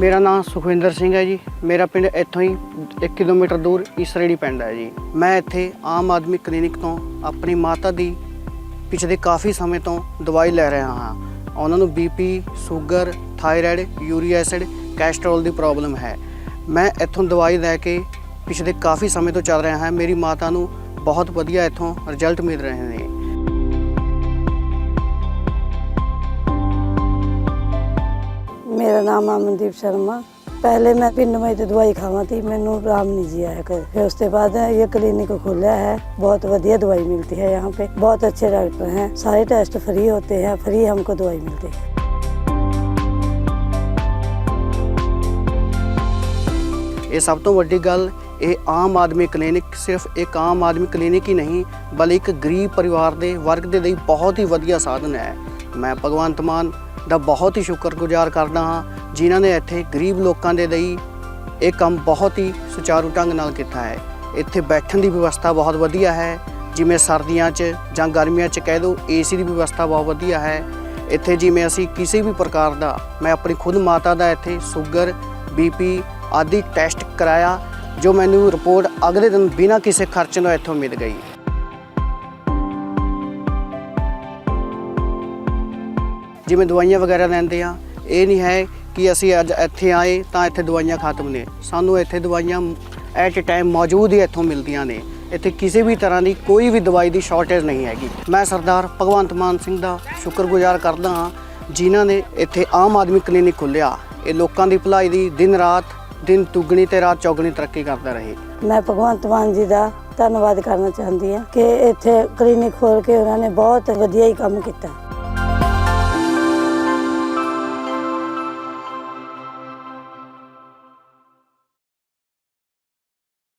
ਮੇਰਾ ਨਾਮ ਸੁਖਵਿੰਦਰ ਸਿੰਘ ਹੈ ਜੀ। ਮੇਰਾ ਪਿੰਡ ਇੱਥੋਂ ਹੀ 1 ਕਿਲੋਮੀਟਰ ਦੂਰ ਇਸਰੇੜੀ ਪਿੰਡ ਹੈ ਜੀ। ਮੈਂ ਇੱਥੇ ਆਮ ਆਦਮੀ ਕਲੀਨਿਕ ਤੋਂ ਆਪਣੀ ਮਾਤਾ ਦੀ ਪਿਛਲੇ ਕਾਫੀ ਸਮੇਂ ਤੋਂ ਦਵਾਈ ਲੈ ਰਿਹਾ ਹਾਂ। ਉਹਨਾਂ ਨੂੰ BP sugar, thyroid, urea acid, cholesterol ਦੀ ਪ੍ਰੋਬਲਮ ਹੈ। ਮੈਂ ਇੱਥੋਂ ਦਵਾਈ ਲੈ ਕੇ ਪਿਛਲੇ ਕਾਫੀ ਸਮੇਂ ਤੋਂ ਚੱਲ ਰਿਹਾ ਹਾਂ। ਮੇਰੀ ਮਾਤਾ ਨੂੰ ਬਹੁਤ ਵਧੀਆ ਇੱਥੋਂ ਰਿਜ਼ਲਟ ਮਿਲ ਰਹੇ ਨੇ। ਮੇਰਾ ਨਾਮ ਅਮਨਦੀਪ ਸ਼ਰਮਾ पहले मैं पिंड में तो दवाई खावा थी मैनू आराम नहीं जी आया कर फिर उसके बाद ये क्लिनिक खोला है बहुत बढ़िया दवाई मिलती है यहाँ पे बहुत अच्छे डॉक्टर हैं सारे टेस्ट फ्री होते हैं फ्री हमको दवाई मिलती है ਇਹ ਸਭ ਤੋਂ ਵੱਡੀ ਗੱਲ ਇਹ ਆਮ ਆਦਮੀ ਕਲੀਨਿਕ ਸਿਰਫ ਇੱਕ ਆਮ ਆਦਮੀ ਕਲੀਨਿਕ ਹੀ ਨਹੀਂ ਬਲਕਿ ਇੱਕ ਗਰੀਬ ਪਰਿਵਾਰ ਦੇ ਵਰਗ ਦੇ ਲਈ ਬਹੁਤ ਹੀ ਵਧੀਆ ਸਾਧਨ ਹੈ ਮੈਂ ਭਗਵੰਤ ਮਾਨ ਦਾ ਬਹੁਤ ਹੀ ਸ਼ੁਕਰਗੁਜ਼ਾਰ ਕਰਦਾ ਹਾਂ ਜਿਨ੍ਹਾਂ ਨੇ ਇੱਥੇ ਗਰੀਬ ਲੋਕਾਂ ਦੇ ਲਈ ਇਹ ਕੰਮ ਬਹੁਤ ਹੀ ਸੁਚਾਰੂ ਢੰਗ ਨਾਲ ਕੀਤਾ ਹੈ। ਇੱਥੇ ਬੈਠਣ ਦੀ ਵਿਵਸਥਾ ਬਹੁਤ ਵਧੀਆ ਹੈ। ਜਿਵੇਂ ਸਰਦੀਆਂ 'ਚ ਜਾਂ ਗਰਮੀਆਂ 'ਚ ਕਹਿ ਦਿਓ ਏਸੀ ਦੀ ਵਿਵਸਥਾ ਬਹੁਤ ਵਧੀਆ ਹੈ। ਇੱਥੇ ਜਿਵੇਂ ਅਸੀਂ ਕਿਸੇ ਵੀ ਪ੍ਰਕਾਰ ਦਾ, ਮੈਂ ਆਪਣੀ ਖੁਦ ਮਾਤਾ ਦਾ ਇੱਥੇ ਸ਼ੂਗਰ ਬੀਪੀ ਆਦਿ ਟੈਸਟ ਕਰਾਇਆ, ਜੋ ਮੈਨੂੰ ਰਿਪੋਰਟ ਅਗਲੇ ਦਿਨ ਬਿਨਾਂ ਕਿਸੇ ਖਰਚ ਤੋਂ ਇੱਥੋਂ ਮਿਲ ਗਈ। ਜਿਵੇਂ ਦਵਾਈਆਂ ਵਗੈਰਾ ਲੈਂਦੇ ਆ, ਇਹ ਨਹੀਂ ਹੈ ਕਿ ਅਸੀਂ ਅੱਜ ਇੱਥੇ ਆਏ ਤਾਂ ਇੱਥੇ ਦਵਾਈਆਂ ਖਤਮ ਨੇ। ਸਾਨੂੰ ਇੱਥੇ ਦਵਾਈਆਂ ਐਟ ਅ ਟਾਈਮ ਮੌਜੂਦ ਹੀ ਇੱਥੋਂ ਮਿਲਦੀਆਂ ਨੇ। ਇੱਥੇ ਕਿਸੇ ਵੀ ਤਰ੍ਹਾਂ ਦੀ ਕੋਈ ਵੀ ਦਵਾਈ ਦੀ ਸ਼ਾਰਟੇਜ ਨਹੀਂ ਹੈਗੀ। ਮੈਂ ਸਰਦਾਰ ਭਗਵੰਤ ਮਾਨ ਸਿੰਘ ਦਾ ਸ਼ੁਕਰਗੁਜ਼ਾਰ ਕਰਦਾ ਹਾਂ, ਜਿਨ੍ਹਾਂ ਨੇ ਇੱਥੇ ਆਮ ਆਦਮੀ ਕਲੀਨਿਕ ਖੋਲ੍ਹਿਆ। ਇਹ ਲੋਕਾਂ ਦੀ ਭਲਾਈ ਦੀ ਦਿਨ ਰਾਤ, ਦਿਨ ਦੁੱਗਣੀ ਤੇ ਰਾਤ ਚੌਗਣੀ ਤਰੱਕੀ ਕਰਦਾ ਰਹੇ। ਮੈਂ ਭਗਵੰਤ ਮਾਨ ਜੀ ਦਾ ਧੰਨਵਾਦ ਕਰਨਾ ਚਾਹੁੰਦੀ ਹਾਂ ਕਿ ਇੱਥੇ ਕਲੀਨਿਕ ਖੋਲ ਕੇ ਉਹਨਾਂ ਨੇ ਬਹੁਤ ਵਧੀਆ ਹੀ ਕੰਮ ਕੀਤਾ।